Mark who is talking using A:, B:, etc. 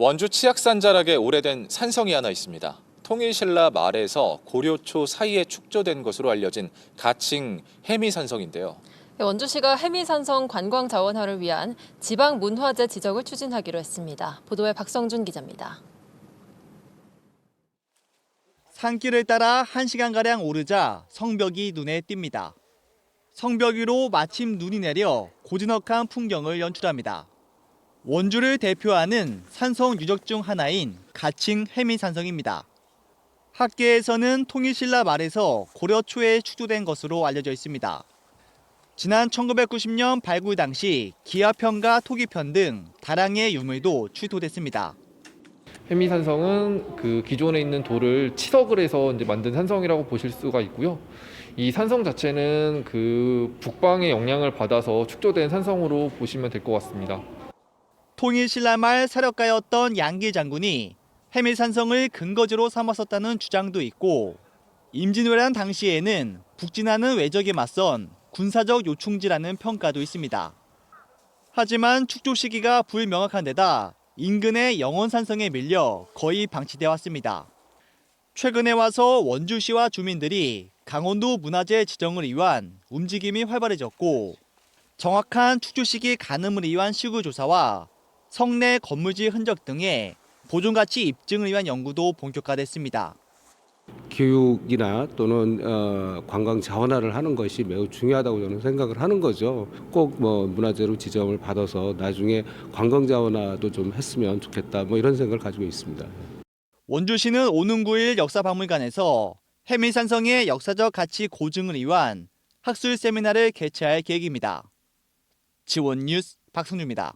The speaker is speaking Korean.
A: 원주 치악산 자락에 오래된 산성이 하나 있습니다. 통일신라 말에서 고려초 사이에 축조된 것으로 알려진 가칭 해미산성인데요.
B: 네, 원주시가 해미산성 관광 자원화를 위한 지방 문화재 지적을 추진하기로 했습니다. 보도에 박성준 기자입니다.
C: 산길을 따라 1시간가량 오르자 성벽이 눈에 띕니다. 성벽 위로 마침 눈이 내려 고즈넉한 풍경을 연출합니다. 원주를 대표하는 산성 유적 중 하나인 가칭 해미산성입니다. 학계에서는 통일신라 말에서 고려 초에 축조된 것으로 알려져 있습니다. 지난 1990년 발굴 당시 기아편과 토기편 등 다량의 유물도 출토됐습니다.
D: 해미산성은 그 기존에 있는 돌을 치석을 해서 이제 만든 산성이라고 보실 수가 있고요. 이 산성 자체는 그 북방의 영향을 받아서 축조된 산성으로 보시면 될 것 같습니다.
C: 통일신라 말 사력가였던 양길 장군이 해밀산성을 근거지로 삼았었다는 주장도 있고 임진왜란 당시에는 북진하는 외적에 맞선 군사적 요충지라는 평가도 있습니다. 하지만 축조 시기가 불명확한 데다 인근의 영원산성에 밀려 거의 방치되어 왔습니다. 최근에 와서 원주시와 주민들이 강원도 문화재 지정을 위한 움직임이 활발해졌고 정확한 축조 시기 가늠을 위한 시구 조사와 성내 건물지 흔적 등의 보존 가치 입증을 위한 연구도 본격화됐습니다.
E: 교육이나 또는 어, 관광 자원화를 하는 것이 매우 중요하다고 저는 생각을 하는 거죠. 꼭 뭐 문화재로 지정을 받아서 나중에 관광 자원화도 좀 했으면 좋겠다. 뭐 이런 생각을 가지고 있습니다.
C: 원주시는 오는 9일 역사박물관에서 해밀산성의 역사적 가치 고증을 위한 학술 세미나를 개최할 계획입니다. 지원 뉴스 박성주입니다.